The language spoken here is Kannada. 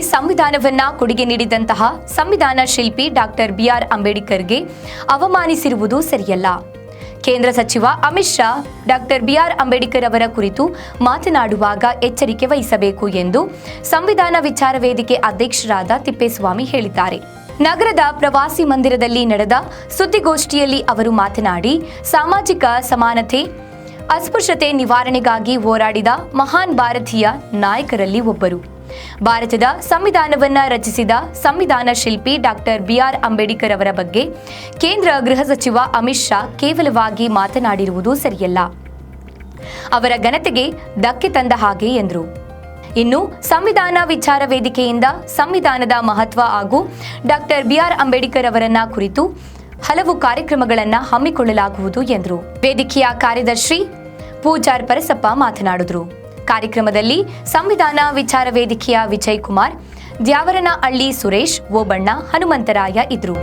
ಸಂವಿಧಾನವನ್ನ ಕೊಡುಗೆ ನೀಡಿದಂತಹ ಸಂವಿಧಾನ ಶಿಲ್ಪಿ ಡಾಕ್ಟರ್ ಬಿಆರ್ ಅಂಬೇಡ್ಕರ್ಗೆ ಅವಮಾನಿಸಿರುವುದು ಸರಿಯಲ್ಲ. ಕೇಂದ್ರ ಸಚಿವ Amit Shah, doctor B R Ambedkar ಅವರ ಕುರಿತು ಮಾತನಾಡುವಾಗ ಎಚ್ಚರಿಕೆ ವಹಿಸಬೇಕು ಎಂದು ಸಂವಿಧಾನ ವಿಚಾರ ವೇದಿಕೆ ಅಧ್ಯಕ್ಷರಾದ ತಿಪ್ಪೇಸ್ವಾಮಿ ಹೇಳಿದ್ದಾರೆ. ನಗರದ ಪ್ರವಾಸಿ ಮಂದಿರದಲ್ಲಿ ನಡೆದ ಸುದ್ದಿಗೋಷ್ಠಿಯಲ್ಲಿ ಅವರು ಮಾತನಾಡಿ, ಸಾಮಾಜಿಕ ಸಮಾನತೆ, ಅಸ್ಪೃಶ್ಯತೆ ನಿವಾರಣೆಗಾಗಿ ಹೋರಾಡಿದ ಮಹಾನ್ ಭಾರತೀಯ ನಾಯಕರಲ್ಲಿ ಒಬ್ಬರು. ಭಾರತದ ಸಂವಿಧಾನವನ್ನ ರಚಿಸಿದ ಸಂವಿಧಾನ ಶಿಲ್ಪಿ ಡಾಕ್ಟರ್ ಬಿಆರ್ ಅಂಬೇಡ್ಕರ್ ಅವರ ಬಗ್ಗೆ ಕೇಂದ್ರ ಗೃಹ ಸಚಿವ ಅಮಿತ್ ಶಾ ಕೇವಲವಾಗಿ ಮಾತನಾಡಿರುವುದು ಸರಿಯಲ್ಲ. ಅವರ ಘನತೆಗೆ ಧಕ್ಕೆ ತಂದ ಹಾಗೆ ಎಂದರು. ಇನ್ನು ಸಂವಿಧಾನ ವಿಚಾರ ವೇದಿಕೆಯಿಂದ ಸಂವಿಧಾನದ ಮಹತ್ವ ಹಾಗೂ ಡಾಕ್ಟರ್ ಬಿಆರ್ ಅಂಬೇಡ್ಕರ್ ಅವರನ್ನ ಕುರಿತು ಹಲವು ಕಾರ್ಯಕ್ರಮಗಳನ್ನು ಹಮ್ಮಿಕೊಳ್ಳಲಾಗುವುದು ಎಂದರು. ವೇದಿಕೆಯ ಕಾರ್ಯದರ್ಶಿ ಪೂಜಾರ್ ಪರಸಪ್ಪ ಮಾತನಾಡಿದರು. ಕಾರ್ಯಕ್ರಮದಲ್ಲಿ ಸಂವಿಧಾನ ವಿಚಾರ ವೇದಿಕೆಯ ವಿಜಯ್ ಕುಮಾರ್ ದ್ಯಾವರನಹಳ್ಳಿ ಸುರೇಶ್ ಓಬಣ್ಣ ಹನುಮಂತರಾಯ ಇದ್ರು